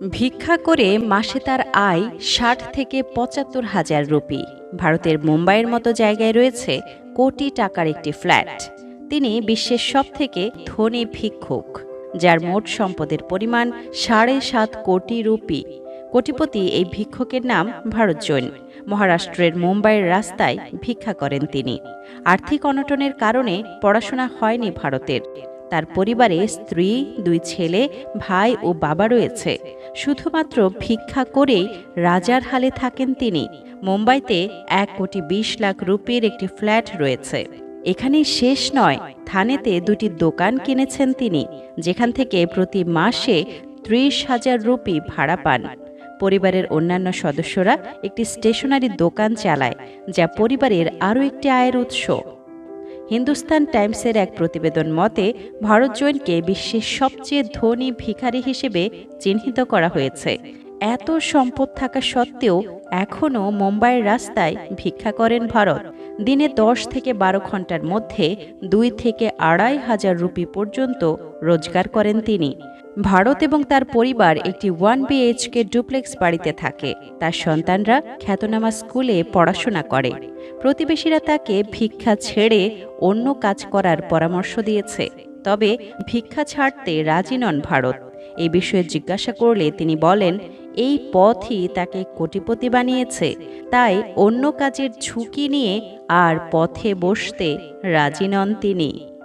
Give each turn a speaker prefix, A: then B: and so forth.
A: ভিক্ষা করে মাসে তার আয় ষাট থেকে পঁচাত্তর হাজার রুপি। ভারতের মুম্বাইয়ের মতো জায়গায় রয়েছে কোটি টাকার একটি ফ্ল্যাট। তিনি বিশ্বের সব থেকে ধনী ভিক্ষুক, যার মোট সম্পদের পরিমাণ সাড়ে সাত কোটি রুপি। কোটিপতি এই ভিক্ষকের নাম ভারত জৈন। মহারাষ্ট্রের মুম্বাইয়ের রাস্তায় ভিক্ষা করেন তিনি। আর্থিক অনটনের কারণে পড়াশোনা হয়নি ভারতের। তার পরিবারে স্ত্রী, দুই ছেলে, ভাই ও বাবা রয়েছে। শুধুমাত্র ভিক্ষা করেই রাজার হালে থাকেন তিনি। মুম্বাইতে এক কোটি বিশ লাখ রুপির একটি ফ্ল্যাট রয়েছে। এখানেই শেষ নয়, থানেতে দুটি দোকান কিনেছেন তিনি, যেখান থেকে প্রতি মাসে ত্রিশ হাজার রুপি ভাড়া পান। পরিবারের অন্যান্য সদস্যরা একটি স্টেশনারি দোকান চালায়, যা পরিবারের আরও একটি আয়ের উৎস। হিন্দুস্তান টাইমসের এক প্রতিবেদন মতে, ভারত জৈনকে বিশ্বের সবচেয়ে ধনী ভিখারি হিসেবে চিহ্নিত করা হয়েছে। এত সম্পদ থাকা সত্ত্বেও এখনও মুম্বাইয়ের রাস্তায় ভিক্ষা করেন ভারত। দিনে দশ থেকে বারো ঘণ্টার মধ্যে দুই থেকে আড়াই হাজার রুপি পর্যন্ত রোজগার করেন তিনি। ভারত এবং তার পরিবার একটি ওয়ান বিএইচকে ডুপ্লেক্স বাড়িতে থাকে। তার সন্তানরা খ্যাতনামা স্কুলে পড়াশোনা করে। প্রতিবেশীরা তাকে ভিক্ষা ছেড়ে অন্য কাজ করার পরামর্শ দিয়েছে। তবে ভিক্ষা ছাড়তে রাজি নন ভারত। এই বিষয়ে জিজ্ঞাসা করলে তিনি বলেন, এই পথই তাকে কোটিপতি বানিয়েছে। তাই অন্য কাজের ঝুঁকি নিয়ে আর পথে বসতে রাজি নন তিনি।